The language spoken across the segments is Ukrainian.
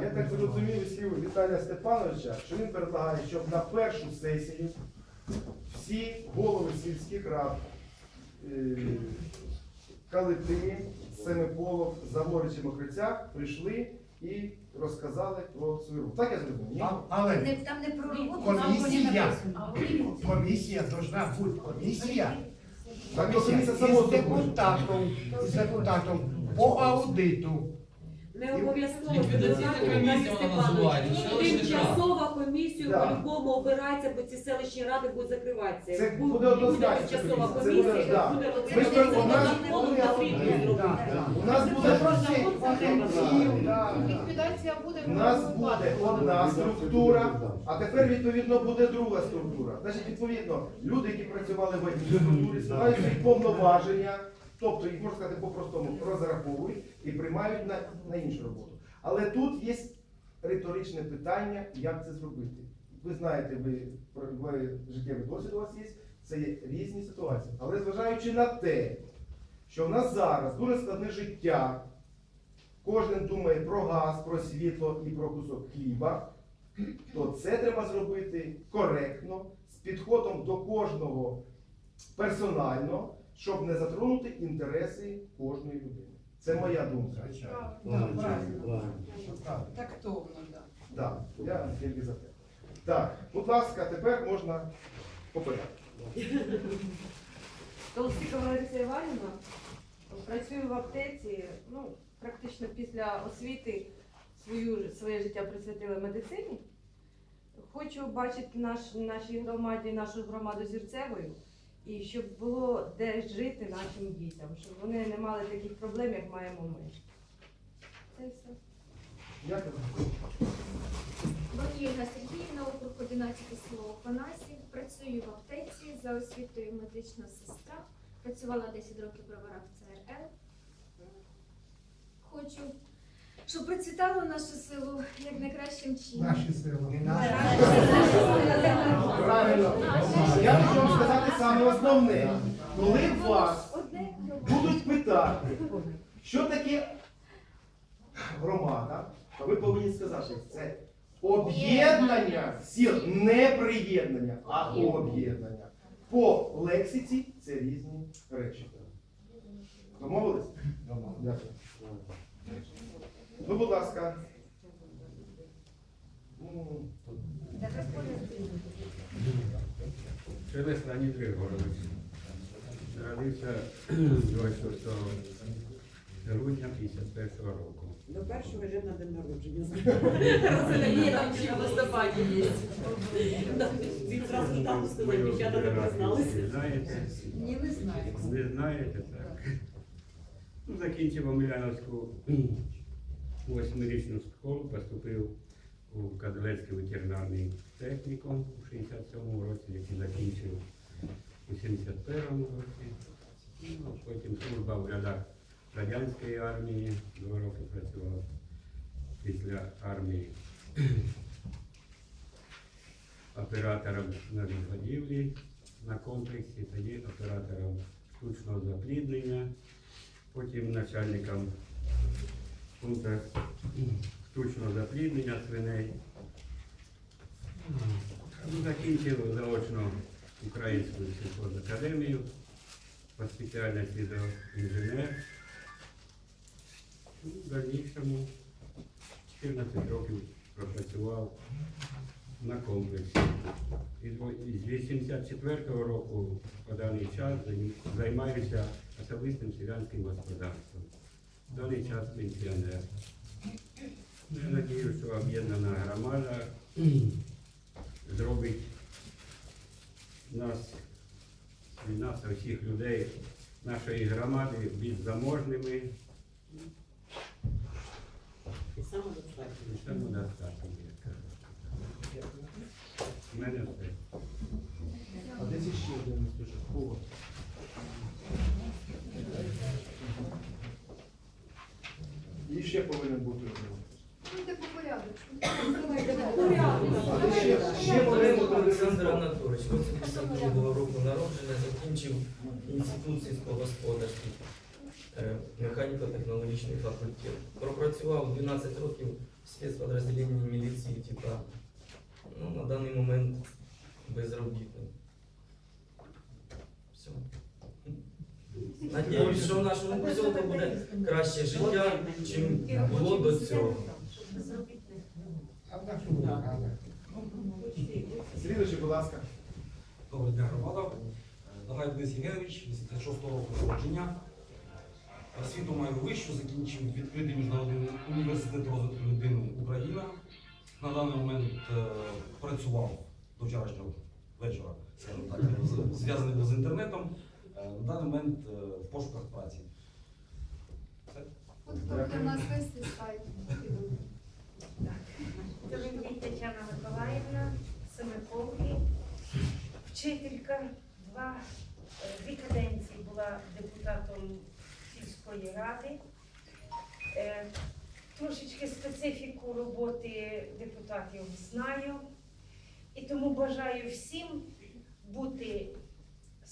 Я так зрозумів слів Віталія Степановича, що він предлагає, щоб на першу сесію всі голови сільських рад, е, Калити, Семиполов, Заворич і Мокриця прийшли і розказали про свою роботу. Так я зрозумів? Ні? А- Але там не про роботу, комісія, комісія должна бути комісія. Так то комісія із само зробить. депутатом, із депутатом по аудиту. Не обов'язково Ліквідаційна комісія вона називається, селищних рад. Тимчасова комісія Да. по-любому обирається, бо ці селищні ради будуть закриватися. Це Бу- буде однозначно тимчасова комісія. Це буде, комісія, да. буде Ми ж у нас- законом потрібно зробити. Да, да. У нас буде фахівців, да. Ліквідація буде У нас буде одна структура, а тепер відповідно буде друга структура. Значить, відповідно, люди, які працювали в одній структурі, знають свої повноваження, тобто їх можна сказати по-простому, розраховують і приймають на, на іншу роботу. Але тут є риторичне питання, як це зробити. Ви знаєте, ви, ви життєвий досвід у вас є, це є різні ситуації. Але зважаючи на те, що в нас зараз дуже складне життя, кожен думає про газ, про світло і про кусок хліба, то це треба зробити коректно, з підходом до кожного персонально, щоб не затронути інтереси кожної людини. Це моя думка. Тактовно, так. Так, я тільки за те. Так, будь ласка, тепер можна по порядку. Толстикова Лариса Іванівна, працюю в аптеці, ну, практично після освіти свою, своє життя присвятила медицині. Хочу бачити наш, нашій громаді, нашу громаду зірцевою, і щоб було де жити нашим дітям, щоб вони не мали таких проблем, як маємо ми. Це все. Дякую. Бакірна Сергіївна, округ 11 село Панасів. Працюю в аптеці за освітою медична сестра. Працювала 10 років в ЦРЛ. Хочу, щоб процвітало наше село як найкращим чином. Наші сили. Правильно. Я хочу вам сказати саме основне. Коли вас будуть питати, що таке громада, то ви повинні сказати, це об'єднання сіл, не приєднання, а об'єднання. По лексиці це різні речі. Домовились? Дякую. Ну, будь ласка. М, Шелест Леонід Григорович. Народився 26 грудня 51 року. До першого йде на день народження. Ні, там ще в листопаді є. Він зразу там сказав, дівчата не призналися. знаєте? Ні, не знаю. Не знаєте, так. Ну, закінчив Омеляновську восьмирічну школу, поступив у Кадилецький ветеринарний технікум у 67-му році, який закінчив у 71-му році. Ну, потім служба в рядах радянської армії, два роки працював після армії оператором на відгодівлі на комплексі, тоді оператором штучного запліднення, потім начальником пункту штучного запліднення свиней. Ну, Закінчив заочно Українську сільхозакадемію по спеціальності інженер. Ну, В дальнішому 14 років пропрацював на комплексі. З 84-го року по даний час займаюся особистим селянським господарством. Час пенсіонер. Я надію, що об'єднана громада зробить нас і нас, усіх людей нашої громади більш заможними І самодостатньо. і самодостатніми. як кажуть. У мене все. А десь ще один дуже Кого? І ще повинен бути Олександр один. Анатолійович, 82 року народження, закінчив інститут сільськогосподарський, е, механіко-технологічний факультет. Пропрацював 12 років в спецподразделение милиции, типа, ну, на данный момент безробітний. Все. Надіюсь, що в нашому поселку буде краще життя, чим було до цього. Слідуючи, будь ласка. Добрий день, громада. Нагай Денис Євгенович, 86 року народження. Освіту маю вищу, закінчив відкритий міжнародний університет розвитку людини Україна. На даний момент е, працював до вчорашнього вечора, скажімо так, зв'язаний з інтернетом. Е, на даний момент е, в пошуках праці. От хто буде в нас вести сайт. Це Тетяна Миколаївна, Семиполки, вчителька, два, е, дві каденції була депутатом сільської ради. Е, Трошечки специфіку роботи депутатів знаю. І тому бажаю всім бути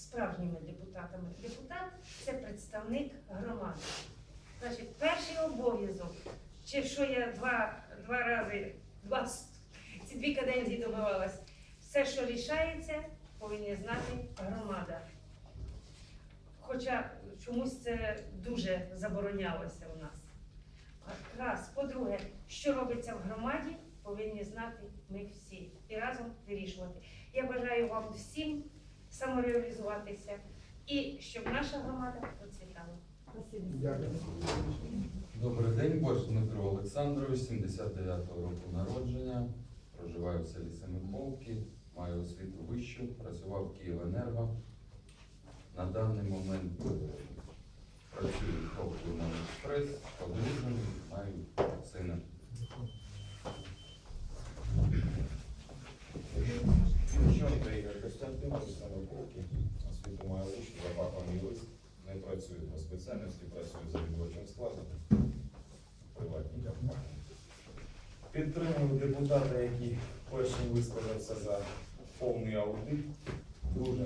справжніми депутатами. Депутат це представник громади. Значить, перший обов'язок, чи що я два, два рази, два, ці дві каденції добивалась, все, що рішається, повинні знати громада. Хоча чомусь це дуже заборонялося у нас. Раз. По-друге, що робиться в громаді, повинні знати ми всі і разом вирішувати. Я бажаю вам всім самореалізуватися і щоб наша громада процвітала. Добрий день, Борщ Дмитро Олександрович, 79-го року народження. Проживаю в селі Семиполки, маю освіту вищу, працював в Київенерго. На даний момент працюю в Хопку Експрес, одружений, маю сина. Тимченко Ігор Костянтинович, самополки, освіту маю вищу, за юрист, не працюю по спеціальності, працюю за робочим складом в приватній компанії. Підтримую депутата, який першим висказався за повний аудит. Дуже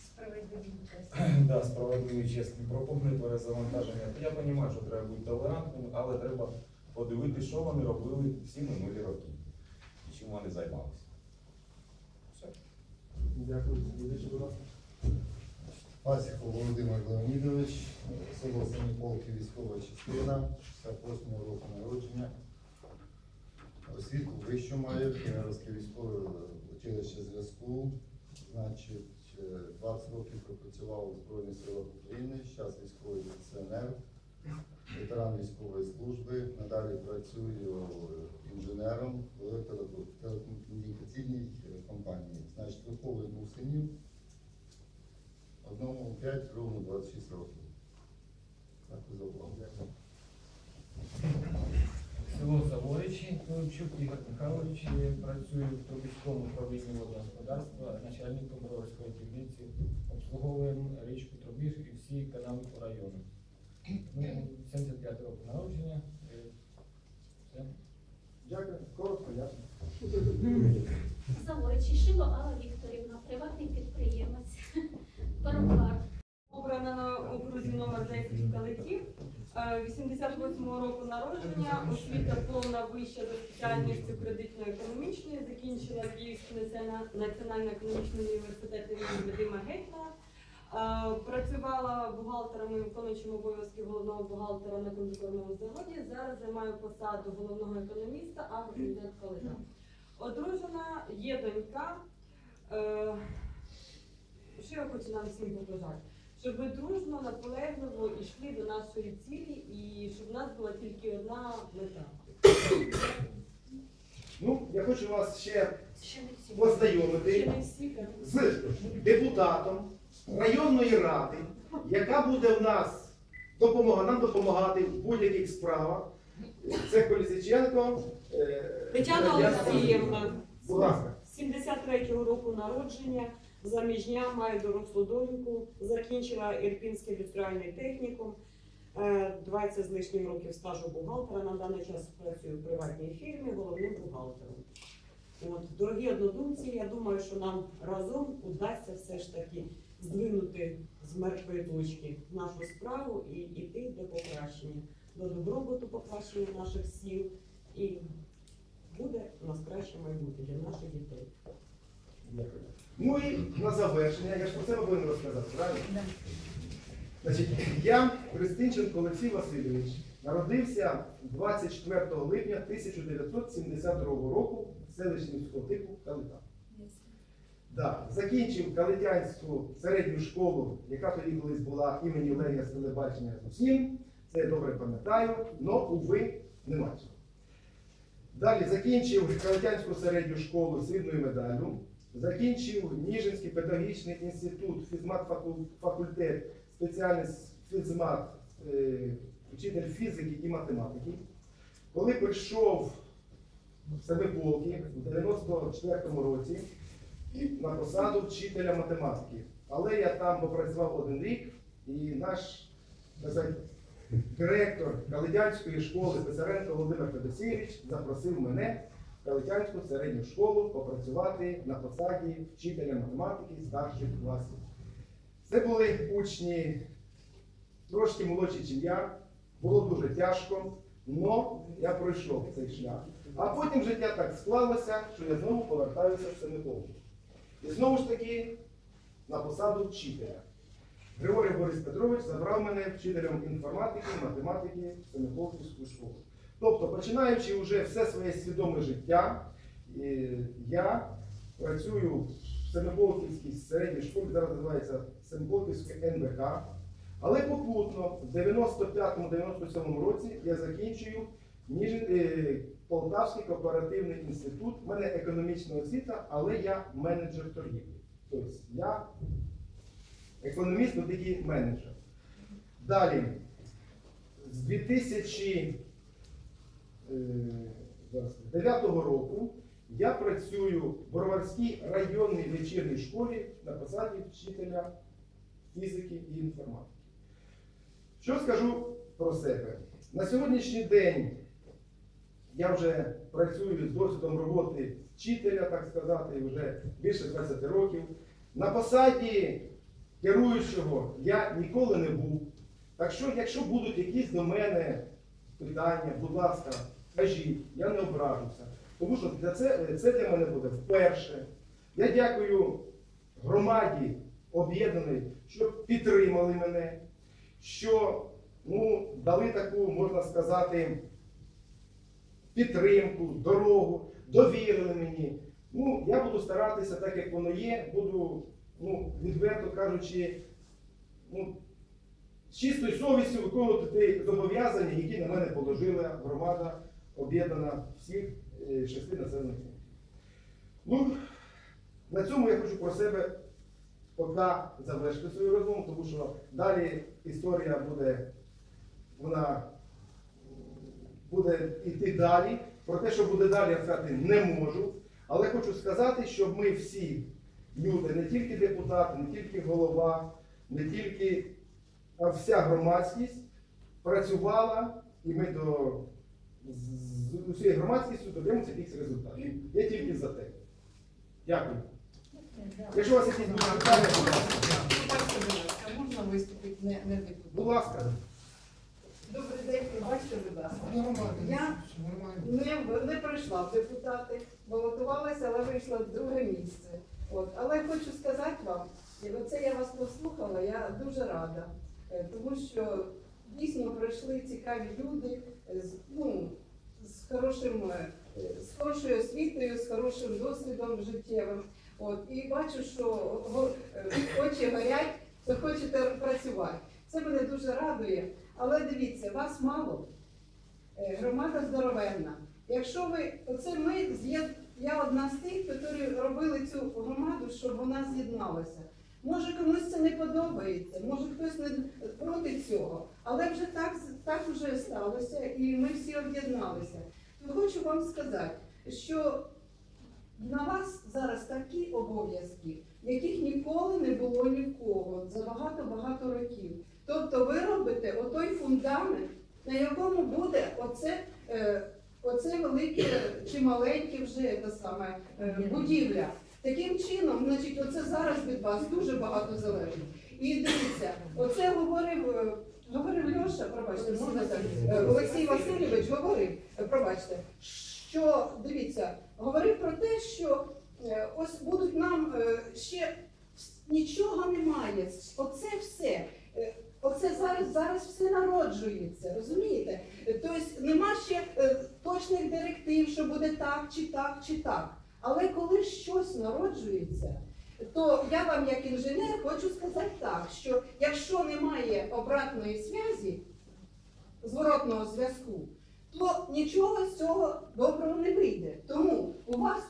Справедливі чесно. да, справедливий, чесний пропонує перезавантаження. Я розумію, що треба бути толерантним, але треба подивитися, що вони робили всі минулі роки і чим вони займалися. Все. Дякую. Будь ласка. Пасіхов Володимир Леонідович, село Семиполки, військова частина, 68 року народження. Освіту вищу маю, Кіровське військове училище зв'язку. Значить, е, 20 років пропрацював у Збройних силах України, зараз військовий пенсіонер, ветеран військової служби. Надалі працюю е, інженером в телекомунікаційній е, компанії. Значить, виховую двох синів. Одному 5, другому 26 років. Дякую за увагу. Село Заворичі, Ковальчук Ігор Михайлович, я працюю в Трубівському управлінні водного господарства, начальником Броварської дільниці, обслуговуємо річку Трубіж і всі канали по району. Ну, 75 року народження. е, Все. Дякую. Коротко, ясно. Заворичі Шило Алла Вікторівна, приватний підприємець, перукар. Обрана на окрузі номер 10 в Калиті. 88-го року народження, освіта повна вища за спеціальністю кредитно-економічної, закінчила Київський націона- національний економічний університет імені Вадима Гетьмана. Е, Працювала бухгалтером і виконуючим обов'язки головного бухгалтера на кондитерному заводі. Зараз займаю посаду головного економіста агрокомітет Калита. Одружена, є донька. Що я хочу нам всім побажати? Щоб ви дружно, наполегливо йшли до нашої цілі і щоб в нас була тільки одна мета. Ну, я хочу вас ще Ще познайомити з депутатом районної ради, яка буде в нас допомога, нам допомагати в будь-яких справах. Це Колісиченко. е, Тетяна ласка. 73-го року народження, Заміжня маю дорослу доньку, закінчила Ірпінський індустріальний технікум, е, 20 з лишнім років стажу бухгалтера. На даний час працює в приватній фірмі, головним бухгалтером. От, Дорогі однодумці, я думаю, що нам разом удасться все ж таки здвинути з мертвої точки нашу справу і йти до покращення, до добробуту покращення наших сіл. І буде у нас краще майбутнє для наших дітей. Ну і на завершення, я ж про себе повинен розказати, правильно? Значить, я Христинченко Олексій Васильович народився 24 липня 1972 року в селищі міського типу Калита. Да. Закінчив Калитянську середню школу, яка тоді колись була імені Лерія з телебачення з усім. Це я добре пам'ятаю, але, уви, нема цього. Далі закінчив Калитянську середню школу срібною медаллю. Закінчив Ніжинський педагогічний інститут, фізмат-факультет, спеціальність фізмат, е, вчитель фізики і математики. Коли прийшов в Семиполки в 94-му році на посаду вчителя математики. Але я там попрацював один рік, і наш директор Калитянської школи Писаренко Володимир Федосійович запросив мене Калитянську середню школу попрацювати на посаді вчителя математики старших класів. Це були учні трошки молодші, ніж я. Було дуже тяжко, але я пройшов цей шлях. А потім життя так склалося, що я знову повертаюся в Семиполку. І знову ж таки на посаду вчителя. Григорій Борис Петрович забрав мене вчителем інформатики, математики в Семиполківську школу. Тобто, починаючи вже все своє свідоме життя, я працюю в Семиполківській середній школі, зараз називається Семиполківська НВК. Але попутно, в 95-97 році я закінчую е, Полтавський кооперативний інститут. У мене економічна освіта, але я менеджер торгівлі. Тобто я економіст, але тільки менеджер. Далі, з 2009 року я працюю в Бороварській районній вечірній школі на посаді вчителя фізики і інформатики. Що скажу про себе? На сьогоднішній день я вже працюю з досвідом роботи вчителя, так сказати, вже більше 20 років. На посаді керуючого я ніколи не був. Так що, якщо будуть якісь до мене питання, будь ласка, кажіть, я не ображуся. Тому що для це, це для мене буде вперше. Я дякую громаді об'єднаної, що підтримали мене, що ну, дали таку, можна сказати, підтримку, дорогу, довірили мені. Ну, я буду старатися так, як воно є, буду, ну, відверто кажучи, ну, з чистою совістю виконувати ті зобов'язання, які на мене положила громада, об'єднана всіх е, шести населених пунктів. Ну, на цьому я хочу про себе поки завершити свою розмову, тому що далі історія буде, вона буде йти далі. Про те, що буде далі, я сказати не можу. Але хочу сказати, щоб ми всі люди, не тільки депутати, не тільки голова, не тільки, а вся громадськість працювала, і ми до з- усією громадськістю доб'ємося якихось результатів. Я тільки за те. Дякую. Якщо у вас якісь будуть питання, будь ласка. Можна виступити не, не депутат? Будь ласка. Добрий день, пробачте, будь ласка. Я не, не пройшла в депутати, балотувалася, але вийшла в друге місце. От. Але хочу сказати вам, і оце я вас послухала, я дуже рада, Е, тому що дійсно пройшли цікаві люди з, ну, з, хорошим, е, з хорошою освітою, з хорошим досвідом життєвим. От. І бачу, що е, очі горять, то хочете працювати. Це мене дуже радує. Але дивіться, вас мало. Е, Громада здоровенна. Якщо ви, оце ми я одна з тих, які робили цю громаду, щоб вона з'єдналася. Може комусь це не подобається, може хтось не проти цього, але вже так, так вже сталося, і ми всі об'єдналися. То хочу вам сказати, що на вас зараз такі обов'язки, яких ніколи не було ні в кого за багато-багато років. Тобто ви робите отой фундамент, на якому буде оце, е, оце велике чи маленьке вже те саме, е, будівля. Таким чином, значить, оце зараз від вас дуже багато залежить. І дивіться, оце говорив, е, говорив Льоша, пробачте, можна так, е, Олексій Васильович говорив, е, пробачте, що дивіться, говорив про те, що е, ось будуть нам ще нічого немає. Оце все. Оце зараз, зараз все народжується, розумієте? Тобто нема ще точних директив, що буде так, чи так, чи так. Але коли щось народжується, то я вам, як інженер, хочу сказати так, що якщо немає обратної зв'язі, зворотного зв'язку, то нічого з цього доброго не вийде. Тому у вас